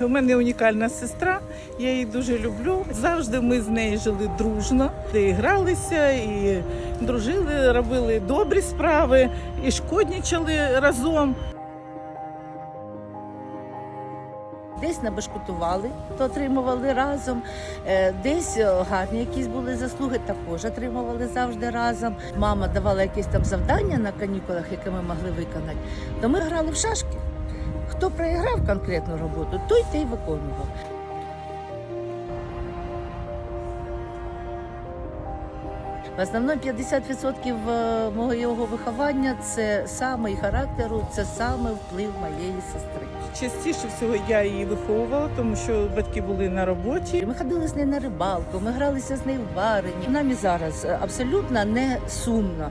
У мене унікальна сестра, я її дуже люблю. Завжди ми з нею жили дружно, і гралися, і дружили, робили добрі справи, і шкоднічали разом. Десь набешкутували, то отримували разом. Е, Десь гарні якісь були заслуги, також отримували завжди разом. Мама давала якісь там завдання на канікулах, які ми могли виконати. То ми грали в шашки. Хто проіграв конкретну роботу, той те й виконував. В основному 50% е, мого його виховання це саме і характеру, це саме вплив моєї сестри. Частіше всього я її виховувала, тому що батьки були на роботі. Ми ходили з нею на рибалку, ми гралися з нею в варені. Нам і зараз е, абсолютно не сумно.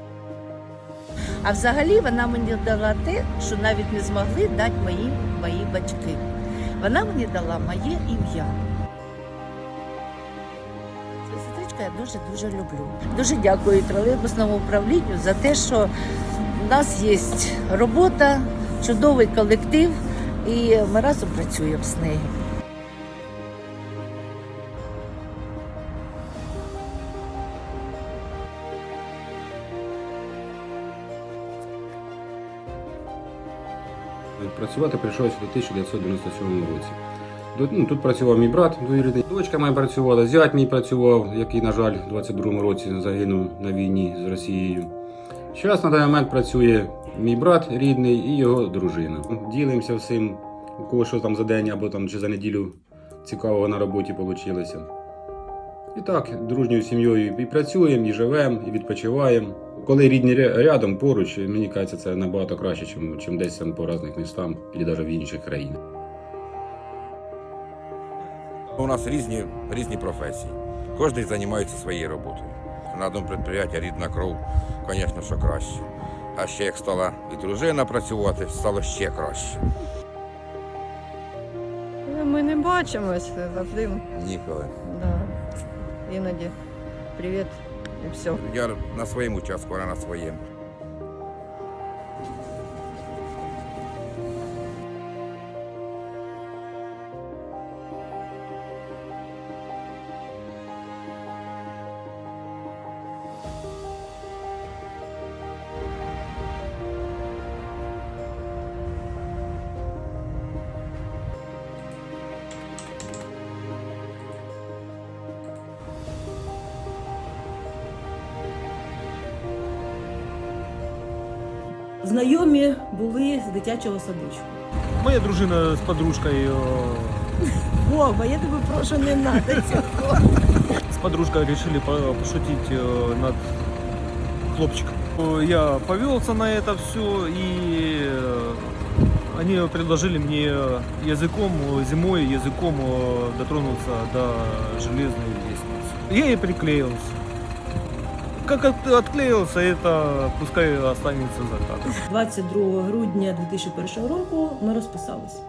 А взагалі вона мені дала те, що навіть не змогли дати мої, мої батьки. Вона мені дала моє ім'я. Цю сестричку я дуже-дуже люблю. Дуже дякую тролейбусному управлінню за те, що в нас є робота, чудовий колектив, і ми разом працюємо з нею. Працювати прийшлося у 1997 році. До- Ну, тут працював мій брат двоюрідний. Дочка моя працювала, зять мій працював, який, на жаль, у 22-му році загинув на війні з Росією. Зараз на даний момент працює мій брат рідний і його дружина. Ділимося всім, у кого що там за день або там чи за неділю цікавого на роботі вийшло. І так, дружньою сім'єю і працюємо, і живемо, і відпочиваємо. Коли рідні рядом поруч, мені кажеться, це набагато краще, чим, чим десь там по різних містах, або навіть в інших країнах. У нас різні, різні професії. Кожен займається своєю роботою. На одному підприємстві рідна кров, звісно, що краще. А ще як стала і дружина працювати, стало ще краще. Ми не бачимось завжди. Ніколи. Да. Іноді. Привіт і все. Я на своєму участку, вона на своєму. Знайомі були з дитячого садочку. Моя дружина з подружкою, Вова, я тебе прошу, не надо цього. з подружкой решили по- пошутить э, над хлопчиком. Я повелся на это все, и э, они предложили мне языком, э, зимой языком э, дотронуться до железной лестницы. Я и приклеился. Как от- отклеился, это пускай останется за кадром. 22 грудня 2001 року ми розписалися.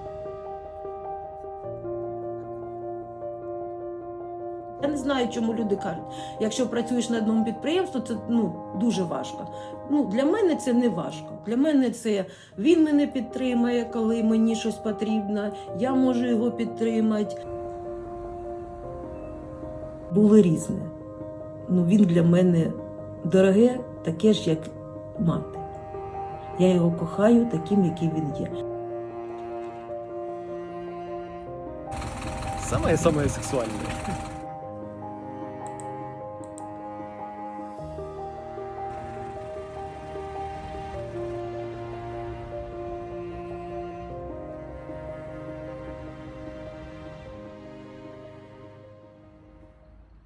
Я не знаю, чому люди кажуть, якщо працюєш на одному підприємстві, це ну, дуже важко. Ну, для мене це не важко. Для мене це він мене підтримає, коли мені щось потрібно, я можу його підтримати. Було різне. Ну, він для мене дороге, таке ж, як мати. Я його кохаю таким, яким він є. Саме-саме сексуальное.